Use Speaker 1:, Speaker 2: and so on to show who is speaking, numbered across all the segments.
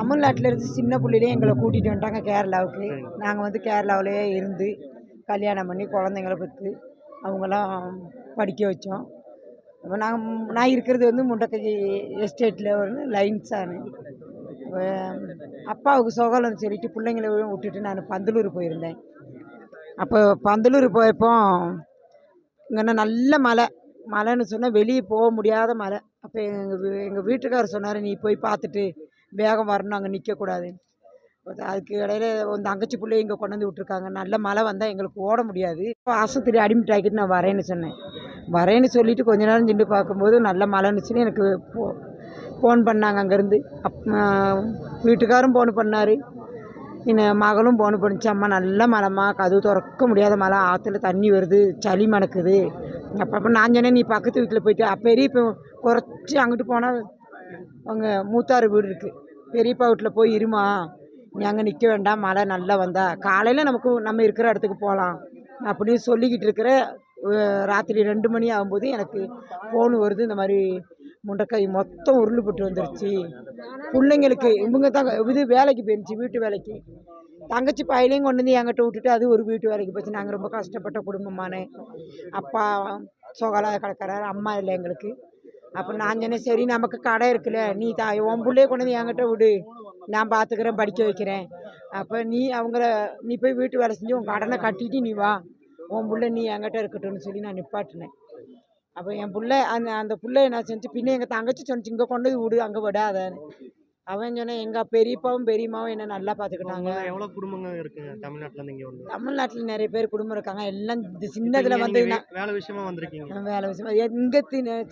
Speaker 1: தமிழ்நாட்டில் இருந்து சின்ன பிள்ளையிலே எங்களை கூட்டிகிட்டு வந்துட்டாங்க கேரளாவுக்கு. நாங்கள் வந்து கேரளாவிலேயே இருந்து கல்யாணம் பண்ணி குழந்தைங்கள பெற்று அவங்களாம் படிக்க வச்சோம். அப்போ நாங்கள் நான் இருக்கிறது வந்து முண்டக்கை எஸ்டேட்டில் வந்து லைன்ஸானு அப்பாவுக்கு சுகலன்னு சொல்லிட்டு பிள்ளைங்கள விட்டுட்டு நான் பந்தலூர் போயிருந்தேன். அப்போ பந்தலூர் போயப்போ இங்கே நல்ல மழை. மழைன்னு சொன்னால் வெளியே போக முடியாத மழை. அப்போ எங்கள் எங்கள் வீட்டுக்காரர் சொன்னார் நீ போய் பார்த்துட்டு வேகம் வரணும் அங்கே நிற்கக்கூடாது அதுக்கு இடையில உன் தங்கச்சி பிள்ளைய இங்கே கொண்டு வந்து விட்ருக்காங்க நல்ல மழை வந்தால் எங்களுக்கு ஓட முடியாது. இப்போ ஆஸ்பத்திரி அடிமிட் ஆகிட்டு நான் வரேன்னு சொன்னேன். வரேன்னு சொல்லிட்டு கொஞ்ச நேரம் நின்று பார்க்கும்போது நல்ல மழைன்னுச்சுன்னு எனக்கு போ ஃபோன் பண்ணாங்க அங்கேருந்து. அப் வீட்டுக்காரும் ஃபோன் பண்ணார். என் மகளும் ஃபோன் பண்ணிச்சு. அம்மா நல்ல மழைம்மா. கதவு திறக்க முடியாத மழை. ஆற்றுல தண்ணி வருது. சளி மணக்குது. அப்போ அப்போ நான் சொன்னேன் நீ பக்கத்து வீட்டில் போயிட்டு அப்போ இப்போ குறைச்சி அங்கிட்டு போனால் அவங்க மூத்தார் வீடு இருக்குது பெரியப்பா வீட்டில் போய் இருமா. நீ அங்கே நிற்க வேண்டாம் மழை நல்லா வந்தா. காலையில் நமக்கு நம்ம இருக்கிற இடத்துக்கு போகலாம் அப்படின்னு சொல்லிக்கிட்டு இருக்கிற ராத்திரி ரெண்டு மணி ஆகும்போது எனக்கு ஃபோன் வருது. இந்த மாதிரி முண்டைக்காய் மொத்தம் உருளுப்பட்டு வந்துருச்சு. பிள்ளைங்களுக்கு இவங்க தான் இது வேலைக்கு போயிருந்துச்சு வீட்டு வேலைக்கு. தங்கச்சி பையலையும் கொண்டு வந்து என்கிட்ட விட்டுட்டு அது ஒரு வீட்டு வேலைக்கு போச்சு. நாங்கள் ரொம்ப கஷ்டப்பட்ட குடும்பமான. அப்பா சொகலா கிடக்கிறாரு அம்மா இல்லை எங்களுக்கு. அப்போ நான் சொன்னேன் சரி நமக்கு கடை இருக்குல்ல நீ தா உன் பிள்ளைய கொண்டு வந்து என்கிட்ட விடு. நான் பார்த்துக்கிறேன் படிக்க வைக்கிறேன். அப்போ நீ அவங்கள நீ போய் வீட்டு வேலை செஞ்சு உன் கடனை கட்டிட்டு நீ வா. உன் புள்ள நீ என்கிட்ட இருக்கட்டும்னு சொல்லி நான் நிப்பாட்டினேன். அப்போ என் புள்ள அந்த அந்த புள்ள என்ன செஞ்சு பின்ன எங்கள் தங்கச்சி சொன்னிச்சு இங்கே கொண்டு விடு அங்கே விடாதன்னு. அவன் சொன்னேன் எங்கள் பெரியப்பாவும் பெரியம்மாவும் என்ன நல்லா பார்த்துக்கிட்டாங்க
Speaker 2: அங்க எவ்வளவு குடும்பங்க இருக்குங்க? தமிழ்நாட்டுல இருந்து இங்க வந்து.
Speaker 1: தமிழ்நாட்டில் நிறைய பேர் குடும்பம் இருக்காங்க. எல்லாம் இந்த சின்னதில் வந்து
Speaker 2: வே- வேலை விஷயமா வந்திருக்கீங்க
Speaker 1: நான் வேலை விஷயமா இங்கே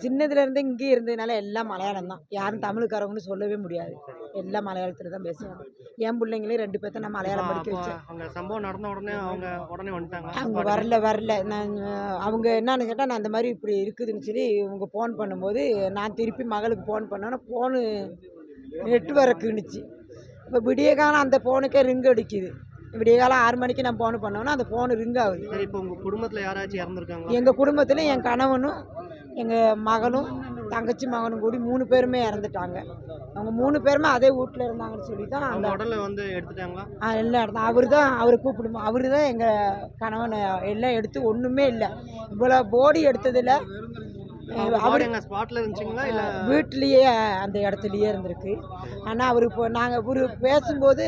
Speaker 1: சின்னதுல இருந்து இங்கே இருந்ததுனால எல்லாம் மலையாளம் தான். யாரும் தமிழுக்காரங்கன்னு சொல்லவே முடியாது. எல்லாம் மலையாளத்தில் தான் பேசுவாங்க. என் பிள்ளைங்களையும் ரெண்டு பேர்த்த நான் மலையாளம் படிக்க
Speaker 2: அப்போ
Speaker 1: வச்சேன்.
Speaker 2: அங்க சம்பவம் நடந்த உடனே அவங்க உடனே வந்துட்டாங்க
Speaker 1: அவங்க வரல வரல. நான் அஹ், அவங்க என்னன்னு கேட்டால் நான் அந்த மாதிரி இப்படி இருக்குதுன்னு சொல்லி இவங்க ஃபோன் பண்ணும்போது நான் திருப்பி மகளுக்கு ஃபோன் பண்ணோன்னா ஃபோனு நெட்வொர்க்குன்னுச்சு இப்போ விடிய காலம் அந்த ஃபோனுக்கே ரிங் அடிக்குது. விடிய காலம் ஆறு மணிக்கு நான் ஃபோன் பண்ணோன்னா அந்த ஃபோனு ரிங் ஆகுது.
Speaker 2: சரி இப்போ உங்க குடும்பத்துல யாராச்சும் இறந்துருக்காங்களா?
Speaker 1: எங்கள் குடும்பத்தில் என் கணவனும் எங்கள் மகளும் தங்கச்சி மகனும் கூடி மூணு பேருமே இறந்துட்டாங்க. அவங்க மூணு பேருமே அதே வீட்டில் இருந்தாங்கன்னு சொல்லி தான் அந்த
Speaker 2: உடல்ல வந்து எடுத்துட்டாங்களா?
Speaker 1: ஆ, எல்லாம் எடுத்தோம் அவர் தான் அவர் கூப்பிடுமா அவர் தான் எங்கள் கணவனை எல்லாம் எடுத்து ஒன்றுமே இல்லை. இவ்வளோ போடி எடுத்ததில் அவர்
Speaker 2: அவர் எங்க ஸ்பாட்ல இருந்துச்சுங்களா? இல்ல
Speaker 1: அந்த இடத்துலையே இருந்திருக்கு. ஆனால் அவர் இப்போ நாங்கள் இவர் பேசும்போது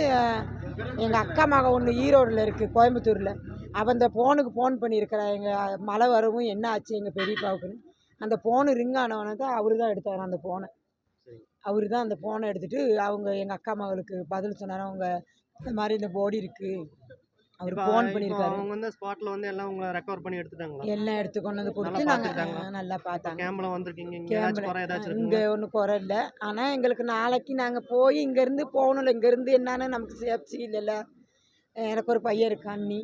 Speaker 1: எங்கள் அக்கா மக ஒன்று ஈரோடில் இருக்குது கோயம்புத்தூரில். அவன் அந்த ஃபோனுக்கு ஃபோன் பண்ணியிருக்கிறா. எங்கள் மழை வரவும் என்ன ஆச்சு எங்கள் பெரியப்பாவுக்குன்னு. அந்த ஃபோனு ரிங் ஆனவனை தான் அவர் தான் எடுத்தார் அந்த ஃபோனை அவர் தான் அந்த ஃபோனை எடுத்துகிட்டு அவங்க எங்கள் அக்கா மகளுக்கு பதில் சொன்னார். அவங்க இந்த மாதிரி இந்த போடி இருக்குது அவர் ஃபோன் பண்ணியிருக்காரு
Speaker 2: அவங்க வந்து ஸ்பாட்ல வந்து எல்லாம் உங்களை ரெக்கவர் பண்ணி எடுத்துட்டாங்களா?
Speaker 1: எல்லாம் எடுத்து கொண்டு வந்து கொடுத்து
Speaker 2: நல்லா
Speaker 1: நாங்கள்? நல்லா பார்த்தாங்க
Speaker 2: கேம்ப்ல வந்திருக்கீங்க இங்க
Speaker 1: இங்கே ஒன்றும் குறை இல்லை. ஆனால் எங்களுக்கு நாளைக்கு நாங்கள் போய் இங்கேருந்து போகணும்ல. இங்கேருந்து என்னன்னு நமக்கு சேஃப்டி இல்லைல்ல. எனக்கு ஒரு பையன் இருக்கான் நீ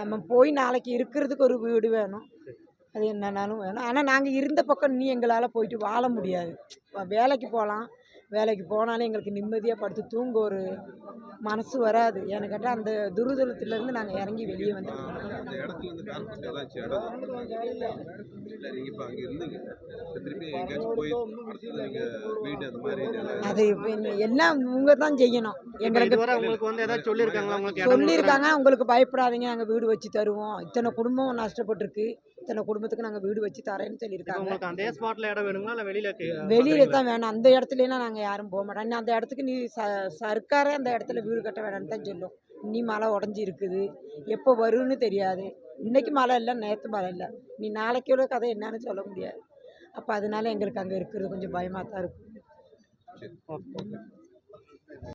Speaker 1: நம்ம போய் நாளைக்கு இருக்கிறதுக்கு ஒரு வீடு வேணும். அது என்னன்னாலும் வேணும். ஆனால் நாங்கள் இருந்த பக்கம் நீ எங்களால் போயிட்டு வாழ முடியாது. வேலைக்கு போகலாம் வேலைக்கு போனாலும் எங்களுக்கு நிம்மதியாக படுத்து தூங்க ஒரு மனசு வராது. ஏன்னு கேட்டால் அந்த துருதலத்துலேருந்து நாங்கள் இறங்கி வெளியே வந்துட்டோம். அது எல்லாம் இவங்க தான் செய்யணும் எங்களுக்கு சொல்லியிருக்காங்க. உங்களுக்கு பயப்படாதீங்க. நாங்கள் வீடு வச்சு தருவோம். இத்தனை குடும்பம் நஷ்டப்பட்டிருக்கு. இத்தனை குடும்பத்துக்கு நாங்கள் வீடு வச்சு தரேன்னு சொல்லியிருக்காங்க.
Speaker 2: உங்களுக்கு அதே ஸ்பாட்ல இடம் வேணுங்களா இல்ல வெளியில கே-
Speaker 1: வெளியில? தான் வேணும். அந்த இடத்துலலாம் நாங்கள் யாரும் போக மாட்டோம். இன்னும் அந்த இடத்துக்கு நீ ச சர்க்காரே அந்த இடத்துல வீடு கட்ட வேணாம்னு தான் சொல்லும். இன்னி மழை உடஞ்சி இருக்குது எப்போ வரும்னு தெரியாது. இன்னைக்கு மழை இல்லை நேற்று மழை இல்லை. நீ நாளைக்கோட கதை என்னன்னு சொல்ல முடியாது. அப்போ அதனால எங்களுக்கு அங்கே இருக்கிறது கொஞ்சம் பயமாக தான் இருக்கும்
Speaker 2: ஓகே.